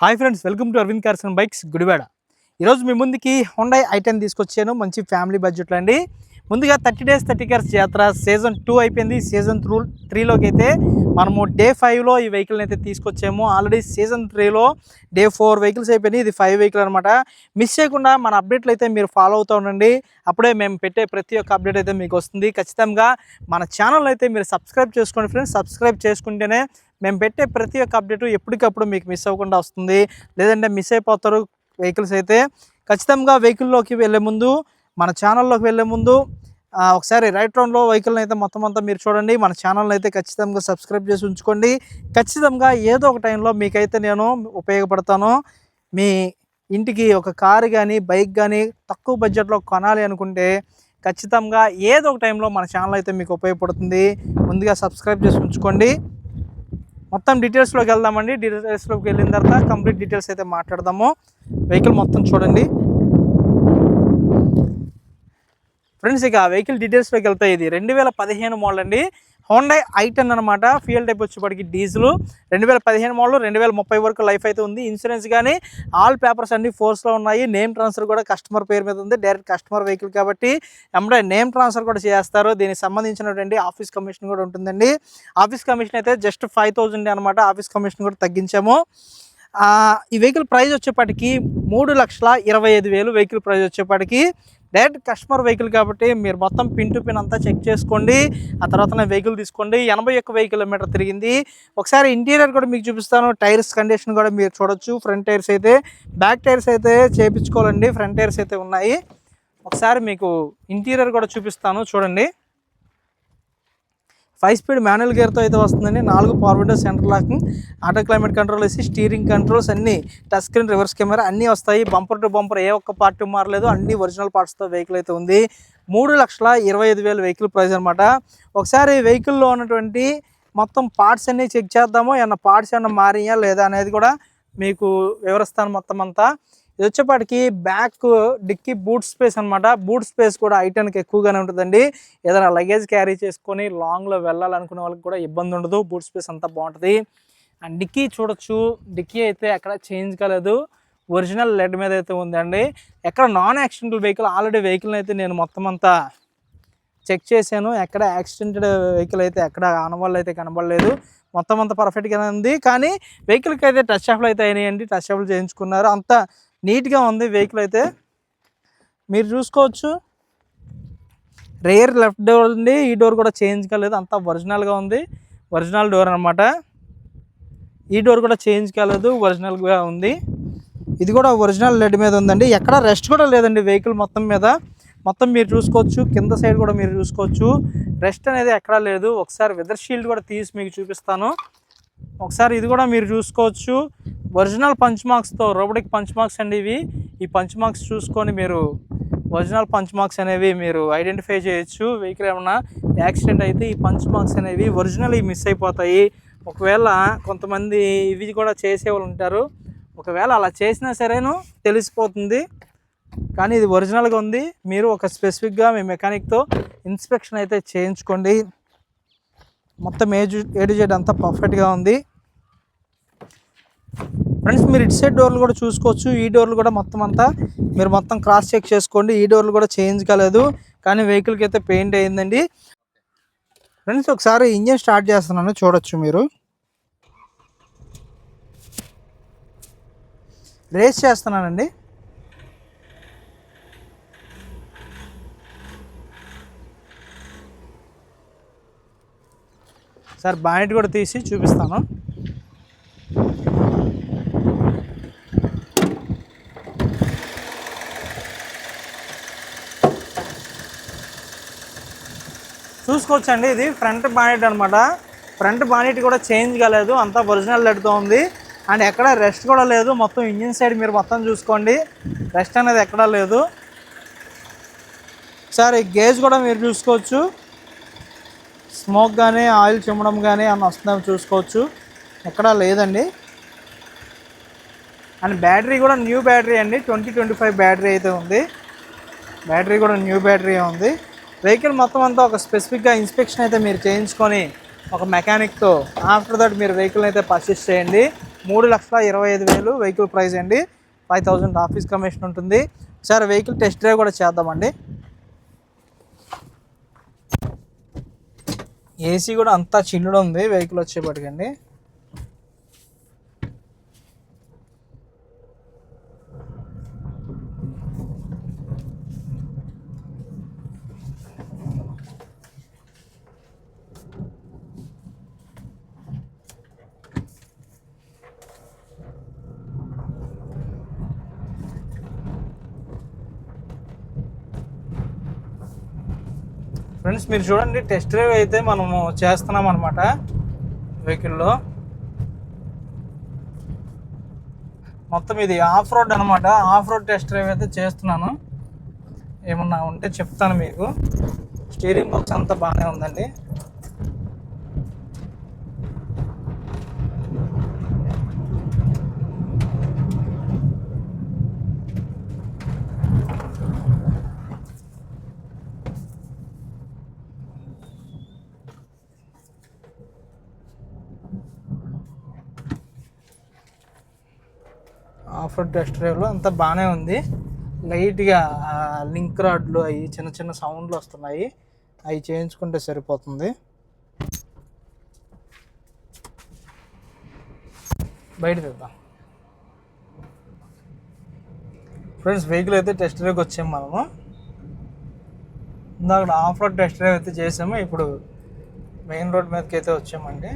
Hi friends welcome to Aravind cars and bikes Gudivada. ఈరోజు మీ ముందుకి హోండా ఐటెన్ తీసుకొచ్చాను మంచి ఫ్యామిలీ బడ్జెట్లో అండి. ముందుగా థర్టీ డేస్ థర్టీ కార్స్ జాతర సీజన్ టూ అయిపోయింది. సీజన్ త్రూ త్రీలోకి అయితే మనము డే ఫైవ్లో ఈ వెహికల్ని అయితే తీసుకొచ్చాము. ఆల్రెడీ సీజన్ త్రీలో డే ఫోర్ వెహికల్స్ అయిపోయినాయి. ఇది ఫైవ్ వెహికల్ అనమాట మిస్ చేయకుండా మన అప్డేట్లు అయితే మీరు ఫాలో అవుతూ ఉండండి. అప్పుడే మేము పెట్టే ప్రతి ఒక్క అప్డేట్ అయితే మీకు వస్తుంది. ఖచ్చితంగా మన ఛానల్ అయితే మీరు సబ్స్క్రైబ్ చేసుకోండి ఫ్రెండ్స్ సబ్స్క్రైబ్ చేసుకుంటేనే మేము పెట్టే ప్రతి ఒక్క అప్డేట్ ఎప్పటికప్పుడు మీకు మిస్ అవ్వకుండా వస్తుంది. లేదంటే మిస్ అయిపోతారు వెహికల్స్ అయితే ఖచ్చితంగా వెహికల్లోకి వెళ్ళే ముందు మన ఛానల్లోకి వెళ్ళే ముందు ఒకసారి రైట్ రౌండ్లో వెహికల్ని అయితే మొత్తం అంతా మీరు చూడండి. మన ఛానల్ని అయితే ఖచ్చితంగా సబ్స్క్రైబ్ చేసి ఉంచుకోండి. ఖచ్చితంగా ఏదో ఒక టైంలో మీకైతే నేను ఉపయోగపడతాను. మీ ఇంటికి ఒక కారు కానీ బైక్ కానీ తక్కువ బడ్జెట్లో కొనాలి అనుకుంటే ఖచ్చితంగా ఏదో ఒక టైంలో మన ఛానల్ అయితే మీకు ఉపయోగపడుతుంది. ముందుగా సబ్స్క్రైబ్ చేసి ఉంచుకోండి. మొత్తం డీటెయిల్స్లోకి వెళ్దామండి. డీటెయిల్స్లోకి వెళ్ళిన తర్వాత కంప్లీట్ డీటెయిల్స్ అయితే మాట్లాడదాము. వెహికల్ మొత్తం చూడండి. ఫ్రెండ్స్ ఇక వెహికల్ డీటెయిల్స్లోకి వెళ్తాయి. ఇది రెండు వేల పదిహేను మోడల్ అండి. హోండా ఐటెన్ అనమాట ఫ్యూయల్ టైప్ వచ్చేప్పటికి డీజిల్ రెండు వేల పదిహేను మోడల్ రెండు వేల ముప్పై వరకు లైఫ్ అయితే ఉంది. ఇన్సూరెన్స్ కానీ ఆల్ పేపర్స్ అన్ని ఫోర్స్లో ఉన్నాయి. నేమ్ ట్రాన్స్ఫర్ కూడా కస్టమర్ పేరు మీద ఉంది. డైరెక్ట్ కస్టమర్ వెహికల్ కాబట్టి ఎంబడే నేమ్ ట్రాన్స్ఫర్ కూడా చేస్తారు. దీనికి సంబంధించినటువంటి ఆఫీస్ కమిషన్ కూడా ఉంటుందండి. ఆఫీస్ కమిషన్ అయితే జస్ట్ ఫైవ్ థౌజండ్ అనమాట ఆఫీస్ కమిషన్ కూడా తగ్గించాము. ఈ వెహికల్ ప్రైస్ వచ్చేప్పటికి మూడు లక్షల ఇరవై ఐదు వేలు వెహికల్ ప్రైస్ వచ్చేప్పటికి డైరెక్ట్ కస్టమర్ వెహికల్ కాబట్టి మీరు మొత్తం పిన్ టు పిన్ అంతా చెక్ చేసుకోండి. ఆ తర్వాత వెహికల్ తీసుకోండి. ఎనభై ఒక్క వెయ్యి కిలోమీటర్ తిరిగింది. ఒకసారి ఇంటీరియర్ కూడా మీకు చూపిస్తాను. టైర్స్ కండిషన్ కూడా మీరు చూడొచ్చు. ఫ్రంట్ టైర్స్ అయితే బ్యాక్ టైర్స్ అయితే చేపించుకోవాలండి. ఫ్రంట్ టైర్స్ అయితే ఉన్నాయి. ఒకసారి మీకు ఇంటీరియర్ కూడా చూపిస్తాను. చూడండి. ఫైవ్ స్పీడ్ మాన్యువల్ గేర్తో అయితే వస్తుందండి. నాలుగు power window centre locking auto climate control వేసి స్టీరింగ్ కంట్రోల్స్ అన్ని టచ్ స్క్రీన్ రివర్స్ కెమెరా అన్నీ వస్తాయి. బంపర్ టు బంపర్ ఏ ఒక్క పార్ట్ మారలేదు. అన్ని ఒరిజినల్ పార్ట్స్తో వెహికల్ అయితే ఉంది. మూడు లక్షల ఇరవై ఐదు వేల వెహికల్ ప్రైస్ అనమాట ఒకసారి వెహికల్లో ఉన్నటువంటి మొత్తం పార్ట్స్ అన్నీ చెక్ చేద్దాము. ఏమన్నా పార్ట్స్ ఏమన్నా మారియా లేదా అనేది కూడా మీకు వివరిస్తాను మొత్తం అంతా. ఇది వచ్చేపాటికి బ్యాక్ డిక్కీ బూట్ స్పేస్ అన్నమాట. బూట్ స్పేస్ కూడా ఐటెన్కి ఎక్కువగానే ఉంటుందండి. ఏదైనా లగేజ్ క్యారీ చేసుకొని లాంగ్లో వెళ్ళాలనుకునే వాళ్ళకి కూడా ఇబ్బంది ఉండదు. బూట్ స్పేస్ అంతా బాగుంటుంది. అండ్ డిక్కీ చూడొచ్చు. డిక్కీ అయితే ఎక్కడ చేంజ్ కాలేదు. ఒరిజినల్ లెడ్ మీద అయితే ఉందండి. ఎక్కడ non accidental vehicle already vehicle అయితే నేను మొత్తం అంతా చెక్ చేశాను. ఎక్కడ యాక్సిడెంటెడ్ వెహికల్ అయితే ఎక్కడ ఆనవాళ్ళు అయితే కనబడలేదు. మొత్తం అంతా పర్ఫెక్ట్గానే ఉంది. కానీ వెహికల్కి అయితే టచ్ అప్లు అయితే అయినాయండి. టచ్ అప్లు చేయించుకున్నారు. అంత నీట్గా ఉంది వెహికల్ అయితే. మీరు చూసుకోవచ్చు. రేర్ లెఫ్ట్ డోర్ ఉంది. ఈ డోర్ కూడా చేంజ్ కాలేదు. అంతా ఒరిజినల్గా ఉంది. ఒరిజినల్ డోర్ అనమాట ఈ డోర్ కూడా చేంజ్ కాలేదు. ఒరిజినల్గా ఉంది. ఇది కూడా ఒరిజినల్ లెడ్ మీద ఉందండి. ఎక్కడ రెస్ట్ కూడా లేదండి వెహికల్ మొత్తం మీద. మొత్తం మీరు చూసుకోవచ్చు. కింద సైడ్ కూడా మీరు చూసుకోవచ్చు. రెస్ట్ అనేది ఎక్కడా లేదు. ఒకసారి వెదర్ షీల్డ్ కూడా తీసి మీకు చూపిస్తాను. ఒకసారి ఇది కూడా మీరు చూసుకోవచ్చు. ఒరిజినల్ పంచ్ మార్క్స్తో రోబోటిక్ పంచ్ మార్క్స్ అండి ఇవి. ఈ పంచ్ మార్క్స్ చూసుకొని మీరు ఒరిజినల్ పంచ్ మార్క్స్ అనేవి మీరు ఐడెంటిఫై చేయొచ్చు. వెహికల్ ఏమన్నా యాక్సిడెంట్ అయితే ఈ పంచ్ మార్క్స్ అనేవి ఒరిజినల్ మిస్ అయిపోతాయి. ఒకవేళ కొంతమంది ఇవి కూడా చేసే వాళ్ళు ఉంటారు. ఒకవేళ అలా చేసినా సరేను తెలిసిపోతుంది. కానీ ఇది ఒరిజినల్గా ఉంది. మీరు ఒక స్పెసిఫిక్గా మీ మెకానిక్తో ఇన్స్పెక్షన్ అయితే చేయించుకోండి. మొత్తం ఏజు ఏడు జెడ్ అంతా పర్ఫెక్ట్గా ఉంది. ఫ్రెండ్స్ మీరు ఇటు సైడ్ డోర్లు కూడా చూసుకోవచ్చు. ఈ డోర్లు కూడా మొత్తం అంతా మీరు మొత్తం క్రాస్ చెక్ చేసుకోండి. ఈ డోర్లు కూడా చేంజ్ కాలేదు. కానీ వెహికల్కి అయితే పెయింట్ అయిందండి ఫ్రెండ్స్ ఒకసారి ఇంజన్ స్టార్ట్ చేస్తున్నాను. చూడొచ్చు మీరు. రేస్ చేస్తున్నానండి. సార్ బానెట్ కూడా తీసి చూపిస్తాను. చూసుకోవచ్చండి ఇది ఫ్రంట్ బానెట్ అనమాట ఫ్రంట్ బానెట్ కూడా చేంజ్ కాలేదు అంతా ఒరిజినల్ లెడ్తో ఉంది. అండ్ ఎక్కడ రెస్ట్ కూడా లేదు మొత్తం ఇంజిన్ సైడ్ మీరు మొత్తం చూసుకోండి. రెస్ట్ అనేది ఎక్కడా లేదు. సార్ ఈ గేజ్ కూడా మీరు చూసుకోవచ్చు. స్మోక్ కానీ ఆయిల్ చిమ్మడం కానీ అన్న వస్తుందని చూసుకోవచ్చు. ఎక్కడా లేదండి. అండ్ బ్యాటరీ కూడా న్యూ బ్యాటరీ అండి. ట్వంటీ ట్వంటీ ఫైవ్ బ్యాటరీ అయితే ఉంది. బ్యాటరీ కూడా న్యూ బ్యాటరీ ఉంది. వెహికల్ మొత్తం అంతా ఒక స్పెసిఫిక్గా ఇన్స్పెక్షన్ అయితే మీరు చేయించుకొని ఒక మెకానిక్తో ఆఫ్టర్ దట్ మీరు వెహికల్ అయితే పర్చేస్ చేయండి. మూడు లక్షల ఇరవై ఐదు వేలు వెహికల్ ప్రైస్ అండి. ఫైవ్ థౌజండ్ ఆఫీస్ కమిషన్ ఉంటుంది. సార్ వెహికల్ టెస్ట్ డ్రైవ్ కూడా చేద్దామండి. ఏసీ కూడా అంతా చిల్లుడు ఉంది వెహికల్ వచ్చేపటికండి ఫ్రెండ్స్ మీరు చూడండి టెస్ట్ డ్రైవ్ అయితే మనము చేస్తున్నాం అనమాట వెహికల్లో మొత్తం ఇది ఆఫ్ రోడ్ అనమాట ఆఫ్ రోడ్ టెస్ట్ డ్రైవ్ అయితే చేస్తున్నాను. ఏమన్నా ఉంటే చెప్తాను మీకు. స్టీరింగ్ బాక్స్ అంతా బాగానే ఉందండి. ఆఫ్ రోడ్ టెస్ట్ డ్రైవ్లో అంతా బాగానే ఉంది. లైట్గా లింక్ రాడ్లు అవి చిన్న చిన్న సౌండ్లు వస్తున్నాయి. అవి చేయించుకుంటే సరిపోతుంది. బయట తెద్దాం. ఫ్రెండ్స్ వెహికల్ అయితే టెస్ట్ డ్రైవ్కి వచ్చాము మనము. ఇందాక ఆఫ్ రోడ్ టెస్ట్ డ్రైవ్ అయితే చేసాము. ఇప్పుడు మెయిన్ రోడ్ మీదకి అయితే వచ్చామండి.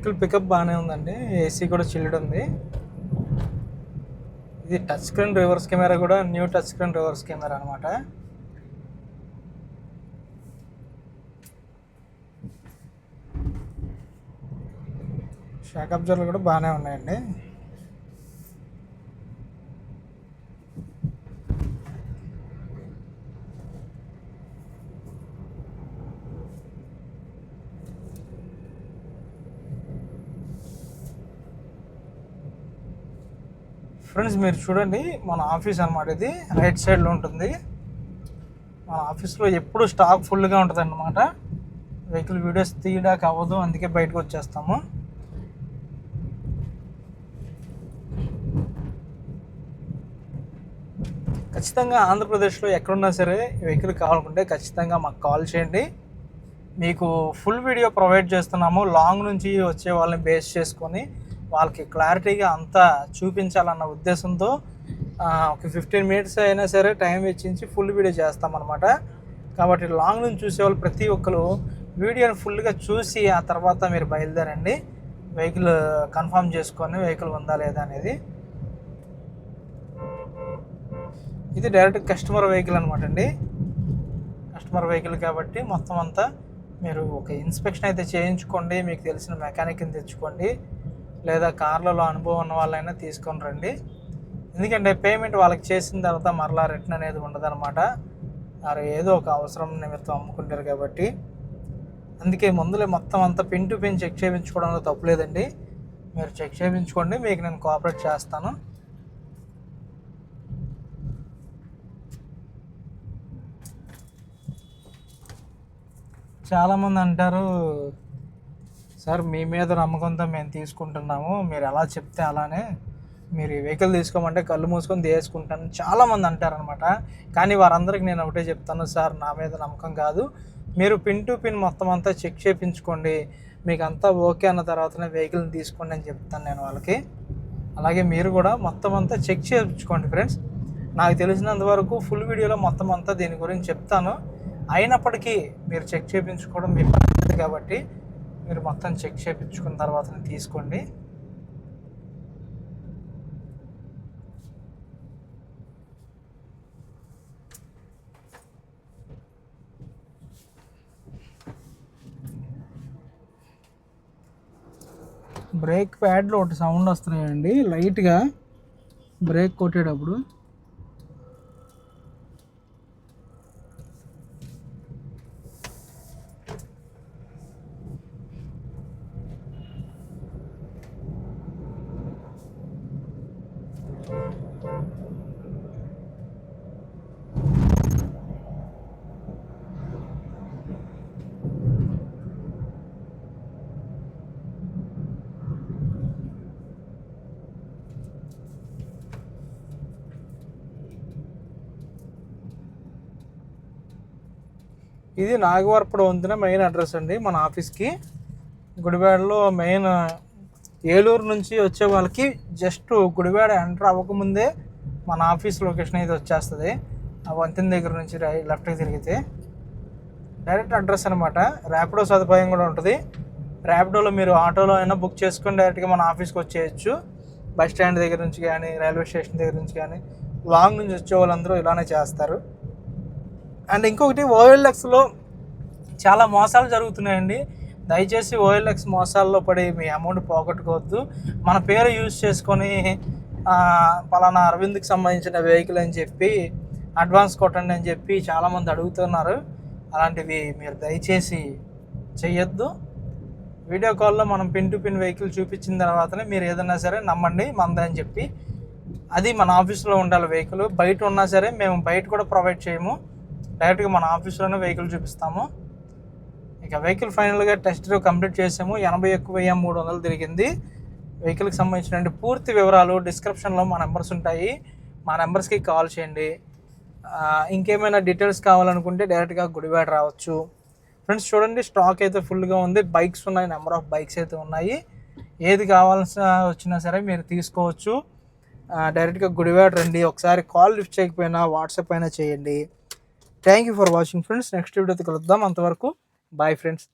ఇక్కడ పికప్ బాగానే ఉందండి. ఏసీ కూడా చిల్డ్ ఉంది. ఇది టచ్ స్క్రీన్ రివర్స్ కెమెరా కూడా new touch screen reverse camera అనమాట షాక్ అబ్జర్లు కూడా బాగానే ఉన్నాయండి. ఫ్రెండ్స్ మీరు చూడండి మన ఆఫీస్ అనమాట ఇది. రైట్ సైడ్లో ఉంటుంది. మన ఆఫీస్లో ఎప్పుడు స్టాక్ ఫుల్గా ఉంటుంది అన్నమాట వెహికల్ వీడియోస్ తీయడానికి అవ్వదు అందుకే బయటకు వచ్చేస్తాము. ఖచ్చితంగా ఆంధ్రప్రదేశ్లో ఎక్కడున్నా సరే వెహికల్ కావాలనుకుంటే ఖచ్చితంగా మాకు కాల్ చేయండి. మీకు ఫుల్ వీడియో ప్రొవైడ్ చేస్తున్నాము. లాంగ్ నుంచి వచ్చే వాళ్ళని బేస్ చేసుకొని వాళ్ళకి క్లారిటీగా అంతా చూపించాలన్న ఉద్దేశంతో ఒక ఫిఫ్టీన్ మినిట్స్ అయినా సరే టైం వెచ్చించి ఫుల్ వీడియో చేస్తామన్నమాట. కాబట్టి లాంగ్ నుంచి చూసేవాళ్ళు ప్రతి ఒక్కరు వీడియోని ఫుల్గా చూసి ఆ తర్వాత మీరు బయలుదేరండి. వెహికల్ కన్ఫర్మ్ చేసుకొని వెహికల్ ఉందా లేదా అనేది. ఇది డైరెక్ట్ కస్టమర్ వెహికల్ అనమాట అండి. కస్టమర్ వెహికల్ కాబట్టి మొత్తం అంతా మీరు ఒక ఇన్స్పెక్షన్ అయితే చేయించుకోండి మీకు తెలిసిన మెకానిక్ని తెచ్చుకోండి. లేదా కార్లలో అనుభవం ఉన్న వాళ్ళైనా తీసుకొని రండి. ఎందుకంటే పేమెంట్ వాళ్ళకి చేసిన తర్వాత మరలా రిటర్న్ అనేది ఉండదన్నమాట. వారు ఏదో ఒక అవసరం నిమిత్తం అమ్ముకుంటారు కాబట్టి. అందుకే ముందులే మొత్తం అంతా పిన్ టు పిన్ చెక్ చేయించుకోవడంలో తప్పులేదండి మీరు చెక్ చేయించుకోండి మీకు నేను కోఆపరేట్ చేస్తాను. చాలామంది అంటారు సార్ మీ మీద నమ్మకంతో మేము తీసుకుంటున్నాము. మీరు ఎలా చెప్తే అలానే మీరు ఈ వెహికల్ తీసుకోమంటే కళ్ళు మూసుకొని తీసుకుంటాను చాలామంది అంటారనమాట కానీ వారందరికి నేను ఒకటే చెప్తాను సార్ నా మీద నమ్మకం కాదు. మీరు పిన్ టు పిన్ మొత్తం అంతా చెక్ చేయించుకోండి మీకు అంతా ఓకే అన్న తర్వాతనే వెహికల్ని తీసుకోండి అని చెప్తాను నేను వాళ్ళకి. అలాగే మీరు కూడా మొత్తం అంతా చెక్ చేయించుకోండి ఫ్రెండ్స్. నాకు తెలిసినంత వరకు ఫుల్ వీడియోలో మొత్తం అంతా దీని గురించి చెప్తాను. అయినప్పటికీ మీరు చెక్ చేయించుకోవడం మీ కాబట్టి మీరు మొత్తం చెక్ చేయించుకున్న తర్వాత తీసుకోండి. బ్రేక్ ప్యాడ్లో ఒకటి సౌండ్ వస్తున్నాయండి. లైట్గా బ్రేక్ కొట్టేటప్పుడు ఇది నాగవరపుడు వంతున మెయిన్ అడ్రస్ అండి మన ఆఫీస్కి. గుడివాడలో మెయిన్ ఏలూరు నుంచి వచ్చే వాళ్ళకి జస్ట్ గుడివాడ ఎంటర్ అవ్వకముందే మన ఆఫీస్ లొకేషన్ అయితే వచ్చేస్తుంది. ఆ వంతెన దగ్గర నుంచి లెఫ్ట్కి తిరిగితే. డైరెక్ట్ అడ్రస్ అనమాట ర్యాపిడో సదుపాయం కూడా ఉంటుంది. ర్యాపిడోలో మీరు ఆటోలో అయినా బుక్ చేసుకొని డైరెక్ట్గా మన ఆఫీస్కి వచ్చేయచ్చు. బస్ స్టాండ్ దగ్గర నుంచి కానీ రైల్వే స్టేషన్ దగ్గర నుంచి కానీ లాంగ్ నుంచి వచ్చే వాళ్ళందరూ ఇలానే చేస్తారు. అండ్ ఇంకొకటి ఓఎల్ఎక్స్లో చాలా మోసాలు జరుగుతున్నాయండి. దయచేసి ఓఎల్ఎక్స్ మోసాల్లో పడి మీ అమౌంట్ పోగొట్టుకోవద్దు. మన పేరు యూజ్ చేసుకొని పలానా అరవింద్కి సంబంధించిన వెహికల్ అని చెప్పి అడ్వాన్స్ కొట్టండి అని చెప్పి చాలామంది అడుగుతున్నారు. అలాంటివి మీరు దయచేసి చెయ్యొద్దు. వీడియో కాల్లో మనం పిన్ టు పిన్ వెహికల్ చూపించిన తర్వాతనే మీరు ఏదైనా సరే నమ్మండి మందే అని చెప్పి. అది మన ఆఫీస్లో ఉండాలి వెహికల్. బయట ఉన్నా సరే మేము బయట కూడా ప్రొవైడ్ చేయము. డైరెక్ట్గా మన ఆఫీస్లోనే వెహికల్ చూపిస్తాము. ఇక వెహికల్ ఫైనల్గా టెస్ట్ డ్రైవ్ కంప్లీట్ చేసాము. ఎనభై ఎక్కువ వెయ్యి మూడు వందలు తిరిగింది. వెహికల్కి సంబంధించిన పూర్తి వివరాలు డిస్క్రిప్షన్లో మా నెంబర్స్ ఉంటాయి. మా నెంబర్స్కి కాల్ చేయండి. ఇంకేమైనా డీటెయిల్స్ కావాలనుకుంటే డైరెక్ట్గా గుడివాడ రావచ్చు. ఫ్రెండ్స్ చూడండి స్టాక్ అయితే ఫుల్గా ఉంది. బైక్స్ ఉన్నాయి. నెంబర్ ఆఫ్ బైక్స్ అయితే ఉన్నాయి. ఏది కావాల్సిన వచ్చినా సరే మీరు తీసుకోవచ్చు. డైరెక్ట్గా గుడివాడ రండి. ఒకసారి కాల్ లిఫ్ట్ చేయకపోయినా వాట్సాప్ అయినా చేయండి. Thank you for watching friends next వీడియోతో కలుద్దాం. అంతవరకు బాయ్ ఫ్రెండ్స్